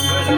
Good.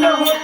माझा